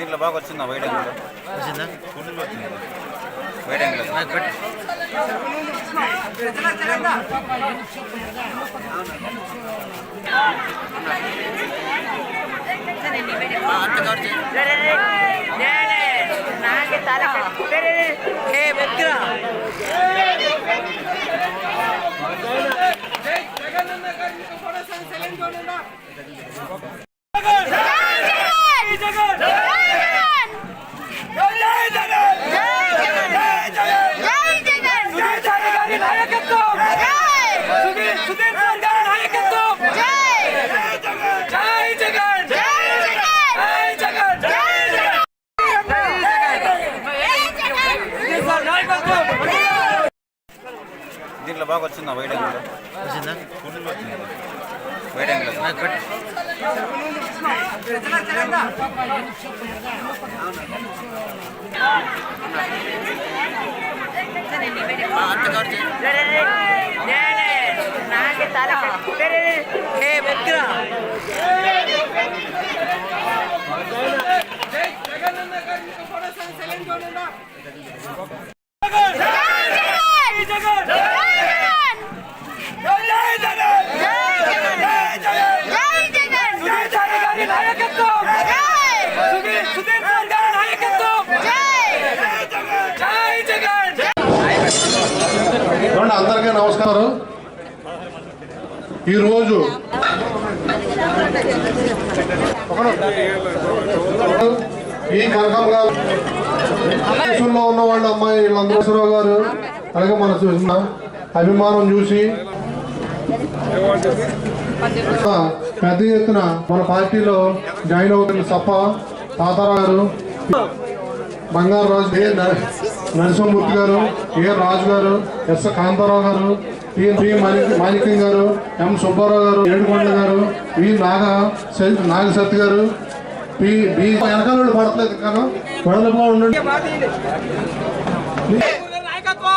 దీంట్లో బాగా వచ్చిందా వైట్ యాంగిల్ వచ్చిందా? ఫుల్ వచ్చింది వైట్ యాంగిల్ నాకు బాగా వచ్చిందా వైట్ యాంగిల్ వచ్చిందా? వైట్ యాంగిల్ నాకు చేయి చూడండి చేస్తారు? ఈరోజు ఈ కనకంగా దేశంలో ఉన్న వాళ్ళ అమ్మాయి వీళ్ళందరూ గారు అలాగే మన చూసిన అభిమానం చూసి పెద్ద ఎత్తున మన పార్టీలో జాయిన్ అవుతున్న సప్ప తాతారా గారు బంగారు రాజు ఏ నరసింహమూర్తి గారు ఏ రాజు గారు ఎస్. కాంతారావు గారు పి మాణిక్ మాణిక్యం గారు ఎం సుబ్బారావు గారు ఏడుకొండల గారు వి నాగ సత్- నాగ సత్ గారు పి బి వెనకాల కానీ పడలేకుండా ఉండండి. నాయకత్వం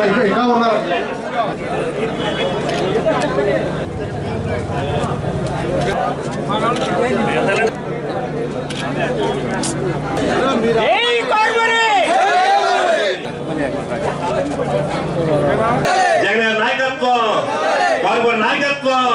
ఇంకా- ఇంకా ఉన్నారు జగన్ నాయకత్వం బాబు నాయకత్వం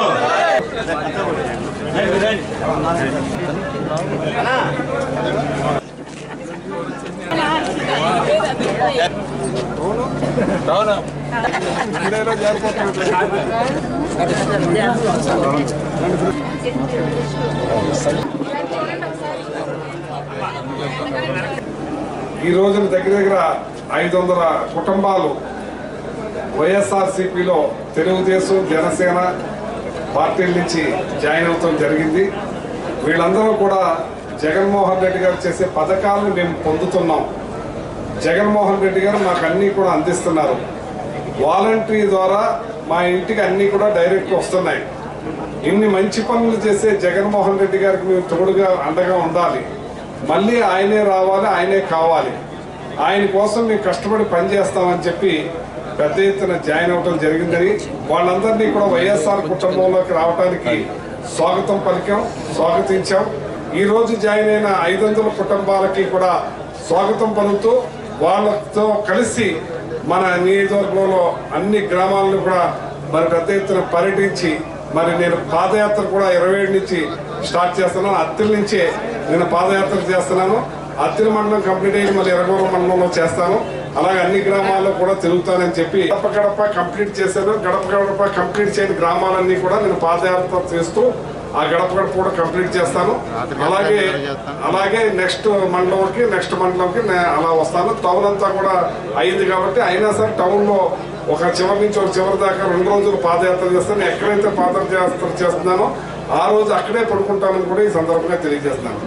ఈ రోజున దగ్గర దగ్గర ఐదు వందల కుటుంబాలు వైఎస్ఆర్సీపీలో తెలుగుదేశం జనసేన పార్టీల నుంచి జాయిన్ అవటం జరిగింది. వీళ్ళందరూ కూడా జగన్మోహన్ రెడ్డి గారు చేసే పథకాలను మేము పొందుతున్నాం. జగన్మోహన్ రెడ్డి గారు మాకు అన్నీ కూడా అందిస్తున్నారు. వాలంటరీ ద్వారా మా ఇంటికి అన్నీ కూడా డైరెక్ట్ వస్తున్నాయి. ఇన్ని మంచి పనులు చేసే జగన్మోహన్ రెడ్డి గారికి మేము తోడుగా అండగా ఉండాలి. మళ్ళీ ఆయనే రావాలి ఆయనే కావాలి. ఆయన కోసం మేము కష్టపడి పనిచేస్తామని చెప్పి పెద్ద ఎత్తున జాయిన్ అవ్వడం జరిగిందని వాళ్ళందరినీ కూడా వైఎస్ఆర్ కుటుంబంలోకి రావడానికి స్వాగతం పలికాం స్వాగతించాం. ఈ రోజు జాయిన్ అయిన ఐదు వందల కుటుంబాలకి కూడా స్వాగతం పలుకుతూ వాళ్ళతో కలిసి మన నియోజకవర్గంలో అన్ని గ్రామాలను కూడా మరి పెద్ద ఎత్తున పర్యటించి మరి నేను పాదయాత్ర కూడా ఇరవై ఏడు నుంచి స్టార్ట్ చేస్తున్నాను. అత్తిల నుంచే నేను పాదయాత్ర చేస్తున్నాను. అత్తిల మండలం కంప్లీట్ అయ్యి మళ్ళీ ఎరగూరు మండలంలో చేస్తాను. అలాగే అన్ని గ్రామాల్లో కూడా తిరుగుతానని చెప్పి గడప గడప కంప్లీట్ చేశాను. గడప గడప కంప్లీట్ చేయని గ్రామాలన్నీ కూడా నేను పాదయాత్ర చేస్తూ ఆ గడప గడప కూడా కంప్లీట్ చేస్తాను. అలాగే అలాగే నెక్స్ట్ మండలంకి నెక్స్ట్ మండలంకి నేను అలా వస్తాను. టౌన్ అంతా కూడా అయింది కాబట్టి అయినా సరే టౌన్లో ఒక చివరి నుంచి ఒక చివరి దాకా రెండు రోజులు పాదయాత్ర చేస్తాను. ఎక్కడైతే పాదయాత్ర చేస్తున్నానో ఆ రోజు అక్కడే పడుకుంటానని కూడా ఈ సందర్భంగా తెలియజేస్తున్నాను.